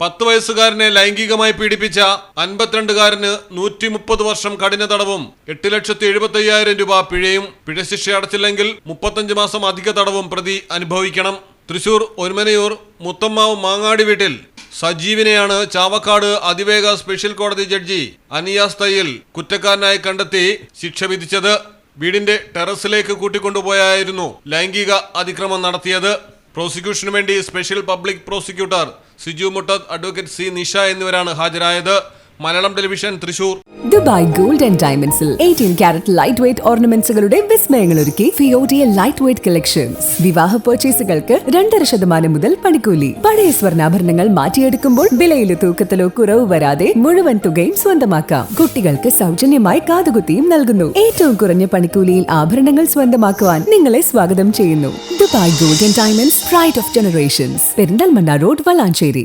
പത്ത് വയസ്സുകാരനെ ലൈംഗികമായി പീഡിപ്പിച്ച അൻപത്തിരണ്ടുകാരന് നൂറ്റി മുപ്പത് വർഷം കഠിന തടവും എട്ട് ലക്ഷത്തി എഴുപത്തി അയ്യായിരം രൂപ പിഴയും പിഴശിക്ഷ അടച്ചില്ലെങ്കിൽ മുപ്പത്തഞ്ച് മാസം അധിക തടവും പ്രതി അനുഭവിക്കണം. തൃശൂർ ഒരുമനയൂർ മുത്തമ്മാവ് മാങ്ങാടി വീട്ടിൽ സജീവിനെയാണ് ചാവക്കാട് അതിവേഗ സ്പെഷ്യൽ കോടതി ജഡ്ജി അനിയാസ് തയ്യിൽ കുറ്റക്കാരനായി കണ്ടെത്തി ശിക്ഷ വിധിച്ചത്. വീടിന്റെ ടെറസിലേക്ക് കൂട്ടിക്കൊണ്ടുപോയായിരുന്നു ലൈംഗിക അതിക്രമം നടത്തിയത്. പ്രോസിക്യൂഷനു വേണ്ടി special public prosecutor Siju Muttath advocate C Nisha എന്നിവരാണ് ഹാജരായത്. Malayalam television Thrissur. Dubai gold and ഡയമണ്ട്സിൽ എയ്റ്റീൻ ക്യാരറ്റ് ലൈറ്റ് വെയ്റ്റ് ഓർണമെന്റ്സുകളുടെ വിസ്മയങ്ങൾ ഒരുക്കി ഫിയോഡിയ ലൈറ്റ് വെയ്റ്റ് കളക്ഷൻസ് വിവാഹ പർച്ചേസുകൾക്ക് രണ്ടര ശതമാനം മുതൽ പണിക്കൂലി. പഴയ സ്വർണാഭരണങ്ങൾ മാറ്റിയെടുക്കുമ്പോൾ വിലയിലോ തൂക്കത്തിലോ കുറവ് വരാതെ മുഴുവൻ തുകയും സ്വന്തമാക്കാം. കുട്ടികൾക്ക് സൗജന്യമായി കാതുകുത്തിയും നൽകുന്നു. ഏറ്റവും കുറഞ്ഞ പണിക്കൂലിയിൽ ആഭരണങ്ങൾ സ്വന്തമാക്കുവാൻ നിങ്ങളെ സ്വാഗതം ചെയ്യുന്നു. Dubai gold and diamonds pride of generations Perinthalmanna road Valanchery